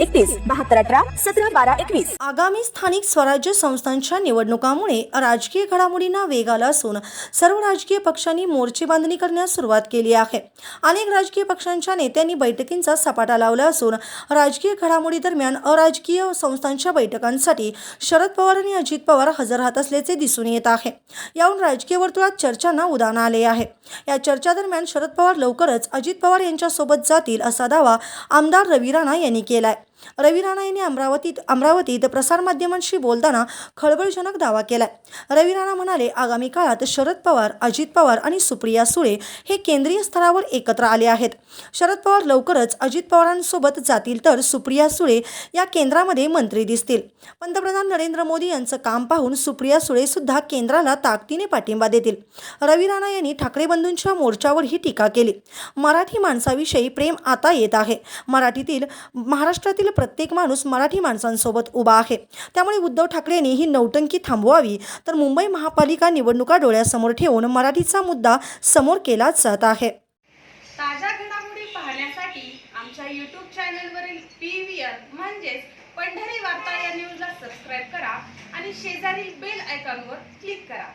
एकतीस बहात्तर अठरा सतरा बारा एकवीस. आगामी स्थानिक स्वराज्य संस्थांच्या निवडणुकामुळे राजकीय घडामोडींना वेग आला असून सर्व राजकीय पक्षांनी मोर्चे बांधणी करण्यास सुरुवात केली आहे. अनेक राजकीय पक्षांच्या नेत्यांनी बैठकींचा सपाटा लावला असून राजकीय घडामोडी दरम्यान अराजकीय संस्थांच्या बैठकांसाठी शरद पवार आणि अजित पवार हजर राहत असल्याचे दिसून येत आहे. यावरून राजकीय वर्तुळात चर्चांना उदाहरण आले आहे. या चर्चा दरम्यान शरद पवार लवकरच अजित पवार यांच्यासोबत जातील असा दावा आमदार रवी राणा यांनी केलाय. रवी राणा यांनी अमरावतीत अमरावतीत प्रसारमाध्यमांशी बोलताना खळबळजनक दावा केलाय. रवी राणा म्हणाले आगामी काळात शरद पवार अजित पवार आणि सुप्रिया सुळे हे केंद्रीय स्तरावर एकत्र आले आहेत. शरद पवार लवकरच अजित पवारांसोबत जातील तर सुप्रिया सुळे या केंद्रामध्ये मंत्री दिसतील. पंतप्रधान नरेंद्र मोदी यांचं काम पाहून सुप्रिया सुळे सुद्धा केंद्राला ताकदीने पाठिंबा देतील. रवी राणा यांनी ठाकरे बंधूंच्या मोर्चावर ही टीका केली. मराठी माणसाविषयी प्रेम आता येत आहे. मराठीतील महाराष्ट्रातील प्रत्येक माणूस मराठी माणसांसोबत उभा आहे. त्यामुळे उद्धव ठाकरेंनी ही नौटंकी थांबवावी. तर मुंबई महापालिका निवडणुका डोळ्यासमोर ठेवून मराठीचा मुद्दा समोर केलाच जात आहे. ताज्या घडामोडी पाहण्यासाठी आमच्या यूट्यूब चॅनलवरील पी व्ही आर म्हणजेच पंढरी वार्ता या न्यूजला सबस्क्राईब करा आणि शेजारील बेल आयकॉनवर क्लिक करा.